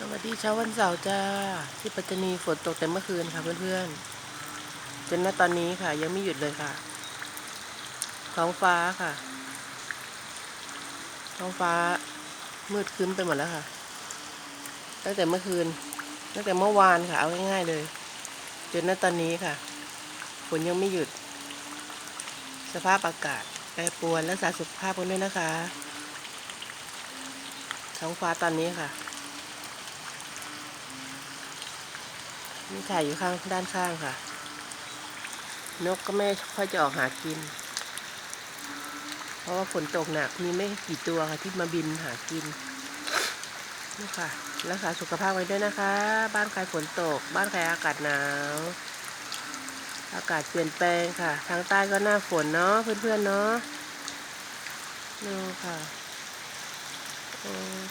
สวัสดีเช้าวันเสาร์จ้า ที่ปัตตานีฝนตกแต่เมื่อคืนค่ะเพื่อนๆจนณตอนนี้ค่ะ ยังไม่หยุดเลยค่ะ ท้องฟ้าค่ะ ท้องฟ้ามืดครึ้มไปหมดแล้วค่ะ ตั้งแต่เมื่อคืน ตั้งแต่เมื่อวานค่ะ เอาง่ายๆเลย จนณตอนนี้ค่ะฝนยังไม่หยุด สภาพอากาศแปรปรวนรักษาสุขภาพกันด้วยนะคะ ท้องฟ้าตอนนี้ค่ะ นี่ถ่ายอยู่ข้างด้านข้างค่ะ นกก็ไม่ค่อยจะออกหากิน เพราะว่าฝนตกหนักมีไม่กี่ตัวค่ะที่มาบินหากินนี่ค่ะรักษาสุขภาพไว้ด้วยนะคะ บ้านใครฝนตก บ้านใครอากาศหนาว อากาศเปลี่ยนแปลงค่ะ ทางใต้ก็หน้าฝนเนาะเพื่อนๆเนาะดูค่ะ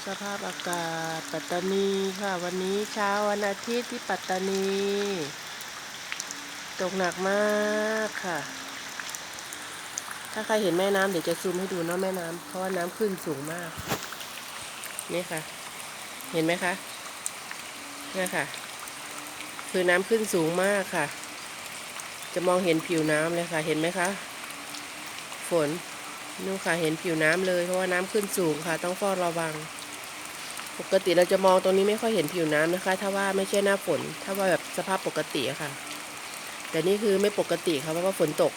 สภาพอากาศปัตตานีค่ะ วันนี้เช้าวันอาทิตย์ที่ปัตตานี ตกหนักมากค่ะ ถ้าใครเห็นแม่น้ำเดี๋ยวจะซูมให้ดูเนาะแม่น้ำเพราะว่าน้ำขึ้นสูงมาก นี่ค่ะ เห็นไหมคะนี่ค่ะ คือน้ำขึ้นสูงมากค่ะ จะมองเห็นผิวน้ำเลยค่ะ เห็นไหมคะ ฝน นู่นค่ะเห็นผิวน้ำเลยเพราะว่าน้ำขึ้นสูงค่ะ ต้องเฝ้าระวัง ปกติเราจะมองตรงนี้ไม่ค่อยเห็นผิวน้ำนะคะ ถ้าว่าไม่ใช่หน้าฝน ถ้าว่าแบบสภาพปกติค่ะ แต่นี่คือไม่ปกติค่ะเพราะว่าฝนตก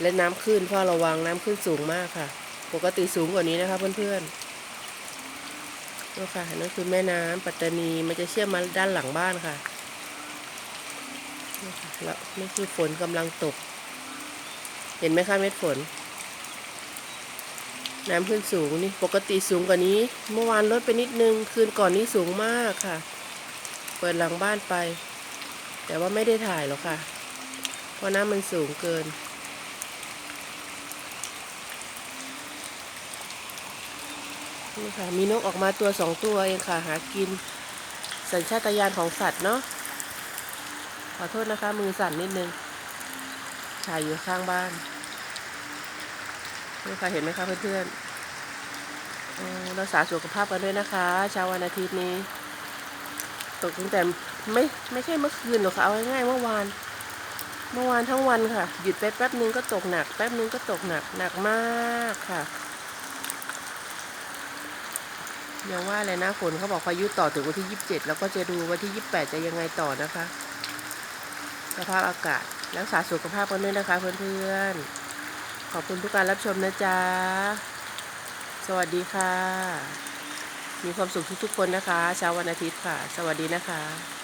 และน้ำขึ้นเฝ้าระวังน้ำขึ้นสูงมากค่ะ ปกติสูงกว่านี้นะคะเพื่อนๆนู่นค่ะนั่นคือแม่น้ำปัตตานีมันจะเชื่อมมาด้านหลังบ้านค่ะนี่ค่ะแล้วนี่คือฝนกำลังตก เห็นไหมคะเม็ดฝน น้ำขึ้นสูงนี่ปกติสูงกว่านี้ เมื่อวานลดไปนิดนึง คืนก่อนนี้สูงมากค่ะ เปิดหลังบ้านไป แต่ว่าไม่ได้ถ่ายหรอกค่ะ เพราะน้ำมันสูงเกิน นี่ค่ะ มีนกออกมาตัวสองตัวเองค่ะ หากิน สัญชาตญาณของสัตว์เนาะ ขอโทษนะคะ มือสั่นนิดนึง ถ่ายอยู่ข้างบ้าน นี่ค่ะเห็นไหมคะเพื่อนๆเรักษาสุขภาพกันด้วยนะคะเช้าวันอาทิตย์นี้ ตกตั้งแต่ไม่ไม่ใช่เมื่อคืนหรอกค่ะเอาง่ายๆเมื่อวาน เมื่อวานทั้งวันค่ะ หยุดไปแป๊บนึงก็ตกหนัก แป๊บนึงก็ตกหนักหนักมากค่ะยังว่าเลยนะฝนเขาบอกพายุต่อถึงวันที่ยี่สิบเจ็ดแล้วก็จะดูวันที่ยี่สิบแปดจะยังไงต่อนะคะ สภาพอากาศรักษาสุขภาพกันด้วยนะคะเพื่อนๆ ขอบคุณทุกการรับชมนะจ๊ะ สวัสดีค่ะ มีความสุขทุกๆคนนะคะ เช้าวันอาทิตย์ค่ะ สวัสดีนะคะ